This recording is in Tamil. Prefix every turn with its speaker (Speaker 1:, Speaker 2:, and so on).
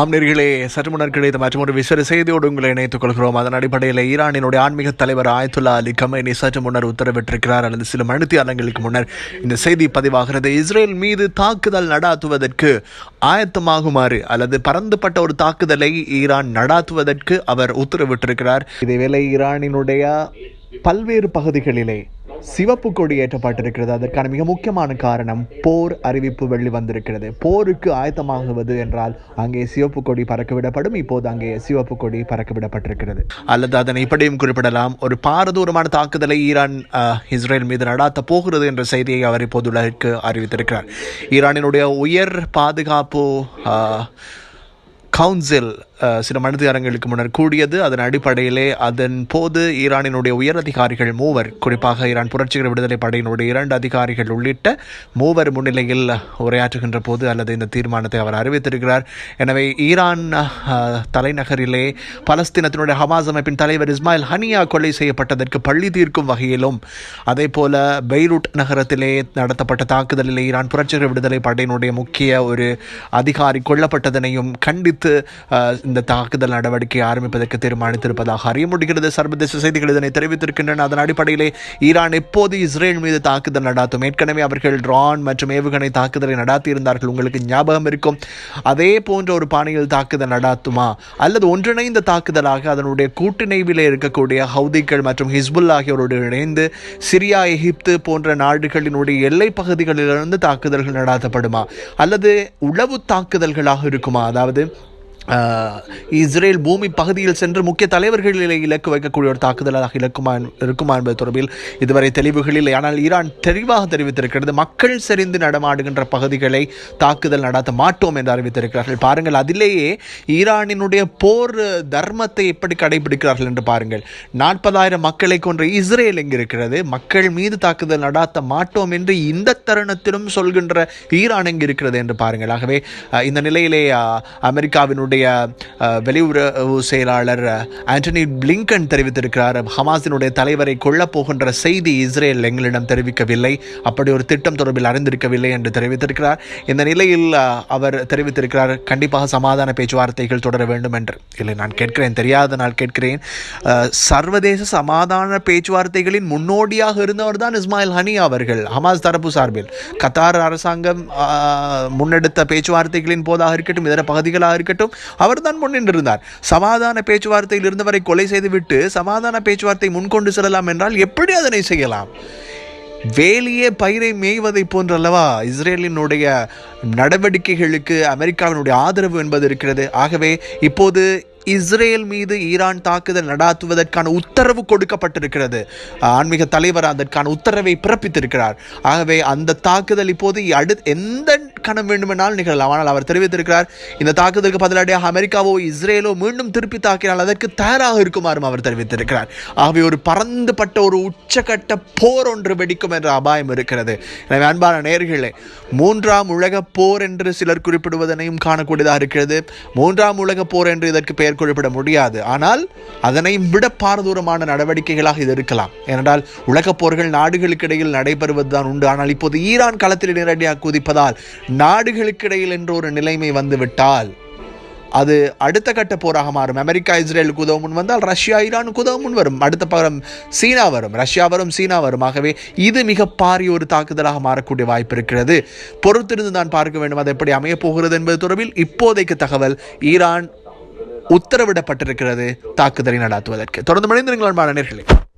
Speaker 1: ஆம்நீர்களே சற்று முன்னர் கிடைத்த ஒரு விசேட செய்தியோடு உங்களை இணைத்துக் கொள்கிறோம் அதன் அடிப்படையில் ஈரானினுடைய ஆன்மீக தலைவர் ஆயத்துல்லா அலி கமேனி சற்று முன்னர் உத்தரவிட்டிருக்கிறார் அல்லது சில மணித்தியாலங்களுக்கு முன்னர் இந்த செய்தி பதிவாகிறது இஸ்ரேல் மீது தாக்குதல் நடாத்துவதற்கு ஆயத்தமாகுமாறு அல்லது பறந்துபட்ட ஒரு தாக்குதலை ஈரான் நடாத்துவதற்கு அவர் உத்தரவிட்டிருக்கிறார்
Speaker 2: இதேவேளை ஈரானினுடைய பல்வேறு பகுதிகளிலே சிவப்பு கொடி ஏற்றப்பட்டிருக்கிறது அதற்கான மிக முக்கியமான காரணம் போர் அறிவிப்பு வெள்ளி வந்திருக்கிறது போருக்கு ஆயத்தமாகுவது என்றால் அங்கே சிவப்பு கொடி பறக்கவிடப்படும் இப்போது அங்கே சிவப்பு கொடி பறக்கவிடப்பட்டிருக்கிறது
Speaker 1: அல்லது அதனை இப்படியும் குறிப்பிடலாம் ஒரு பாரதூரமான தாக்குதலை ஈரான் இஸ்ரேல் மீது நடாத்த போகிறது என்ற செய்தியை அவர் இப்போது உலகிற்கு அறிவித்திருக்கிறார் ஈரானினுடைய உயர் பாதுகாப்பு கவுன்சில் சில மனிதர்களுக்கு முன்னர் கூடியது அதன் அடிப்படையிலே அதன் போது ஈரானினுடைய உயர் அதிகாரிகள் மூவர் குறிப்பாக ஈரான் புரட்சிகர விடுதலை படையினுடைய இரண்டு அதிகாரிகள் உள்ளிட்ட மூவர் முன்னிலையில் உரையாற்றுகின்ற போது அல்லது இந்த தீர்மானத்தை அவர் அறிவித்திருக்கிறார் எனவே ஈரான் தலைநகரிலே பலஸ்தீனத்தினுடைய ஹமாஸ் அமைப்பின் தலைவர் இஸ்மாயில் ஹனியா கொலை செய்யப்பட்டதற்கு பள்ளி தீர்க்கும் வகையிலும் அதே போல பெய்ரூட் நகரத்திலே நடத்தப்பட்ட தாக்குதலில் ஈரான் புரட்சிகர விடுதலை படையினுடைய முக்கிய ஒரு அதிகாரி கொல்லப்பட்டதனையும் கண்டித்து எதிர்த்து இந்த தாக்குதல் நடவடிக்கை ஆரம்பிப்பதற்கு தீர்மானித்திருப்பதாக அறிய முடிகிறது சர்வதேச செய்திகள் இதனை தெரிவித்திருக்கின்றன அதன் அடிப்படையிலே ஈரான் எப்போது இஸ்ரேல் மீது தாக்குதல் நடாத்தும் ஏற்கனவே அவர்கள் ட்ரான் மற்றும் ஏவுகணை தாக்குதலை நடாத்தியிருந்தார்கள் உங்களுக்கு ஞாபகம் இருக்கும் அதே போன்ற ஒரு பாணியில் தாக்குதல் நடாத்துமா அல்லது ஒன்றிணைந்த தாக்குதலாக அதனுடைய கூட்டிணைவிலே இருக்கக்கூடிய ஹவுதிகள் மற்றும் ஹிஸ்புல் ஆகியோரோடு இணைந்து சிரியா எகிப்து போன்ற நாடுகளினுடைய எல்லை பகுதிகளிலிருந்து தாக்குதல்கள் நடாத்தப்படுமா அல்லது உளவு தாக்குதல்களாக இருக்குமா அதாவது இஸ்ரேல் பூமி பகுதியில் சென்று முக்கிய தலைவர்களிலே இலக்கு வைக்கக்கூடிய ஒரு தாக்குதலாக இருக்குமா இருக்குமா என்பது தொடர்பில் இதுவரை தெளிவுகள் இல்லை ஆனால் ஈரான் தெளிவாக தெரிவித்திருக்கிறது மக்கள் செறிந்து நடமாடுகின்ற பகுதிகளை தாக்குதல் நடத்த மாட்டோம் என்று அறிவித்திருக்கிறார்கள் பாருங்கள் அதிலேயே ஈரானினுடைய போர் தர்மத்தை எப்படி கடைபிடிக்கிறார்கள் என்று பாருங்கள் நாற்பதாயிரம் மக்களை கொன்ற இஸ்ரேல் எங்கு இருக்கிறது மக்கள் மீது தாக்குதல் நடாத்த மாட்டோம் என்று இந்த தருணத்திலும் சொல்கின்ற ஈரான் எங்கு இருக்கிறது என்று பாருங்கள் ஆகவே இந்த நிலையிலே அமெரிக்காவினுடைய அமெரிக்காவினுடைய வெளியுறவு செயலாளர் ஆண்டனி பிளிங்கன் தெரிவித்திருக்கிறார் ஹமாஸினுடைய தலைவரை கொள்ளப் போகின்ற செய்தி இஸ்ரேல் எங்களிடம் தெரிவிக்கவில்லை அப்படி ஒரு திட்டம் தொடர்பில் அறிந்திருக்கவில்லை என்று தெரிவித்திருக்கிறார் இந்த நிலையில் அவர் தெரிவித்திருக்கிறார் கண்டிப்பாக சமாதான பேச்சுவார்த்தைகள் தொடர வேண்டும் என்று இல்லை நான் கேட்கிறேன் தெரியாத நான் கேட்கிறேன் சர்வதேச சமாதான பேச்சுவார்த்தைகளின் முன்னோடியாக இருந்தவர் தான் இஸ்மாயில் ஹனி அவர்கள் ஹமாஸ் தரப்பு சார்பில் கத்தார் அரசாங்கம் முன்னெடுத்த பேச்சுவார்த்தைகளின் போதாக இருக்கட்டும் இதர பகுதிகளாக இருக்கட்டும் அவர் தான் முன்னின்றிருந்தார் சமாதான பேச்சுவார்த்தையில் இருந்தவரை கொலை செய்துவிட்டு சமாதான பேச்சுவார்த்தை முன்கொண்டு செல்லலாம் என்றால் எப்படி அதனை செய்யலாம் வேலியே பயிரை மேய்வதை போன்றல்லவா இஸ்ரேலினுடைய நடவடிக்கைகளுக்கு அமெரிக்காவினுடைய ஆதரவு என்பது இருக்கிறது ஆகவே இப்போது இஸ்ரேல் மீது ஈரான் தாக்குதல் நடாத்துவதற்கான உத்தரவு கொடுக்கப்பட்டிருக்கிறது ஆன்மீக தலைவர் அதற்கான உத்தரவை பிறப்பித்திருக்கிறார் ஆகவே அந்த தாக்குதல் இப்போது அடு எந்த உட்கணம் வேண்டுமென்றால் நிகழலாம் ஆனால் அவர் தெரிவித்திருக்கிறார் இந்த தாக்குதலுக்கு பதிலடியாக அமெரிக்காவோ இஸ்ரேலோ மீண்டும் திருப்பி தாக்கினால் அதற்கு தயாராக இருக்குமாறும் அவர் தெரிவித்திருக்கிறார் ஆகவே ஒரு பறந்துபட்ட ஒரு உச்சகட்ட போர் ஒன்று வெடிக்கும் என்ற அபாயம் இருக்கிறது எனவே அன்பான நேர்களே மூன்றாம் உலக போர் என்று சிலர் குறிப்பிடுவதனையும் காணக்கூடியதாக இருக்கிறது மூன்றாம் உலக போர் என்று இதற்கு பெயர் குறிப்பிட முடியாது ஆனால் அதனையும் விட பாரதூரமான நடவடிக்கைகளாக இது இருக்கலாம் ஏனென்றால் உலகப் போர்கள் நாடுகளுக்கு இடையில் நடைபெறுவதுதான் உண்டு ஆனால் இப்போது ஈரான் களத்தில் நேரடியாக குதிப்பதால் நாடுகளுக்கிடையில் என்ற ஒரு நிலைமை வந்துவிட்டால் அது அடுத்த கட்ட போராக மாறும் அமெரிக்கா இஸ்ரேலுக்கு உதவும் முன் வந்தால் ரஷ்யா ஈரானுக்கு உதவும் முன் வரும் அடுத்த பகம் சீனா வரும் ரஷ்யா வரும் சீனா வரும் ஆகவே இது மிக பாரிய ஒரு தாக்குதலாக மாறக்கூடிய வாய்ப்பு இருக்கிறது பொறுத்திருந்து தான் பார்க்க வேண்டும் அது எப்படி அமையப் போகிறது என்பது தொடர்பில் இப்போதைக்கு தகவல் ஈரான் உத்தரவிடப்பட்டிருக்கிறது தாக்குதலை நடத்துவதற்கு தொடர்ந்து மனிதர்கள் அன்பான நேர்களை